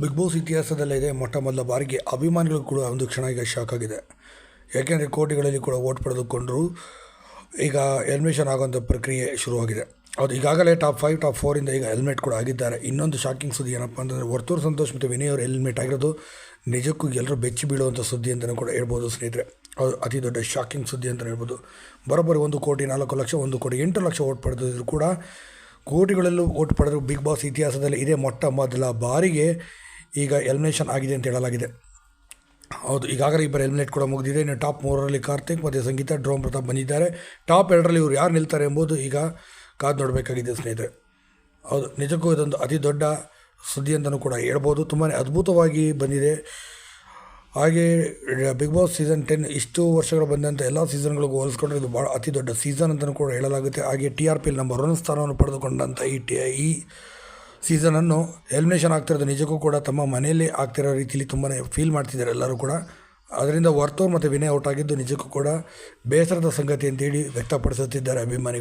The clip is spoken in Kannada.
ಬಿಗ್ ಬಾಸ್ ಇತಿಹಾಸದಲ್ಲೇ ಇದೆ ಮೊಟ್ಟ ಮೊದಲ ಬಾರಿಗೆ ಅಭಿಮಾನಿಗಳು ಕೂಡ ಒಂದು ಕ್ಷಣ ಈಗ ಶಾಕ್ ಆಗಿದೆ. ಯಾಕೆಂದರೆ ಕೋಟಿಗಳಲ್ಲಿ ಕೂಡ ಓಟ್ ಪಡೆದುಕೊಂಡರು. ಈಗ ಎಲಿಮಿನೇಷನ್ ಆಗುವಂಥ ಪ್ರಕ್ರಿಯೆ ಶುರುವಾಗಿದೆ. ಅದು ಈಗಾಗಲೇ ಟಾಪ್ ಫೈವ್, ಟಾಪ್ ಫೋರಿಂದ ಈಗ ಹೆಲ್ಮೆಟ್ ಕೂಡ ಆಗಿದ್ದಾರೆ. ಇನ್ನೊಂದು ಶಾಕಿಂಗ್ ಸುದ್ದಿ ಏನಪ್ಪ ಅಂತಂದರೆ, ವರ್ತೂರು ಸಂತೋಷ್ ಮತ್ತು ವಿನಯ್ ಅವರು ಹೆಲ್ಮೆಟ್ ಆಗಿರೋದು ನಿಜಕ್ಕೂ ಎಲ್ಲರೂ ಬೆಚ್ಚಿ ಬೀಳುವಂಥ ಸುದ್ದಿ ಅಂತಲೂ ಕೂಡ ಹೇಳ್ಬೋದು ಸ್ನೇಹಿತರೆ. ಅದು ಅತಿ ದೊಡ್ಡ ಶಾಕಿಂಗ್ ಸುದ್ದಿ ಅಂತಲೇ ಹೇಳ್ಬೋದು. ಬರೋಬ್ಬರಿ ಒಂದು ಕೋಟಿ, ನಾಲ್ಕು ಲಕ್ಷ, ಒಂದು ಕೋಟಿ, ಎಂಟು ಲಕ್ಷ ಓಟ್ ಪಡೆದಿದ್ರು ಕೂಡ ಕೋಟಿಗಳಲ್ಲೂ ಓಟ್ ಪಡೆದ್ರು ಬಿಗ್ ಬಾಸ್ ಇತಿಹಾಸದಲ್ಲಿ ಇದೇ ಮೊಟ್ಟ ಮೊದಲ ಬಾರಿಗೆ ಈಗ ಎಲಿಮಿನೇಷನ್ ಆಗಿದೆ ಅಂತ ಹೇಳಲಾಗಿದೆ. ಹೌದು, ಈಗಾಗಲೇ ಇಬ್ಬರು ಎಲಿಮಿನೇಟ್ ಕೂಡ ಮುಗಿದಿದೆ. ಇನ್ನು ಟಾಪ್ ಮೂರರಲ್ಲಿ ಕಾರ್ತಿಕ್ ಮತ್ತು ಸಂಗೀತ ಡ್ರೋಮ್ ಪ್ರತಾಪ್ ಬಂದಿದ್ದಾರೆ. ಟಾಪ್ ಎರಡರಲ್ಲಿ ಇವರು ಯಾರು ನಿಲ್ತಾರೆ ಎಂಬುದು ಈಗ ಕಾದು ನೋಡಬೇಕಾಗಿದೆ ಸ್ನೇಹಿತರೆ. ಹೌದು, ನಿಜಕ್ಕೂ ಇದೊಂದು ಅತಿ ದೊಡ್ಡ ಸುದ್ದಿ ಅಂತಲೂ ಕೂಡ ಹೇಳ್ಬೋದು. ತುಂಬಾ ಅದ್ಭುತವಾಗಿ ಬಂದಿದೆ. ಹಾಗೆ ಬಿಗ್ ಬಾಸ್ ಸೀಸನ್ ಟೆನ್ ಇಷ್ಟು ವರ್ಷಗಳು ಬಂದಂಥ ಎಲ್ಲ ಸೀಸನ್ಗಳಿಗೂ ಹೋಲಿಸ್ಕೊಂಡ್ರೆ ಇದು ಭಾಳ ಅತಿ ದೊಡ್ಡ ಸೀಸನ್ ಅಂತಲೂ ಕೂಡ ಹೇಳಲಾಗುತ್ತೆ. ಹಾಗೆ ಟಿ ಆರ್ ಪಿಯಲ್ಲಿ ನಂಬರ್ ಒನ್ ಸ್ಥಾನವನ್ನು ಪಡೆದುಕೊಂಡಂಥ ಈ ಟಿ ಈ ಸೀಸನನ್ನು ಎಲಿಮಿನೇಷನ್ ಆಗ್ತಿರೋದು ನಿಜಕ್ಕೂ ಕೂಡ ತಮ್ಮ ಮನೆಯಲ್ಲಿ ಆಗ್ತಿರೋ ರೀತಿಯಲ್ಲಿ ತುಂಬಾ ಫೀಲ್ ಮಾಡ್ತಿದ್ದಾರೆ ಎಲ್ಲರೂ ಕೂಡ. ಅದರಿಂದ ವರ್ತೂರ್ ಮತ್ತು ವಿನಯ್ ಔಟ್ ಆಗಿದ್ದು ನಿಜಕ್ಕೂ ಕೂಡ ಬೇಸರದ ಸಂಗತಿ ಅಂತೇಳಿ ವ್ಯಕ್ತಪಡಿಸುತ್ತಿದ್ದಾರೆ ಅಭಿಮಾನಿಗಳು.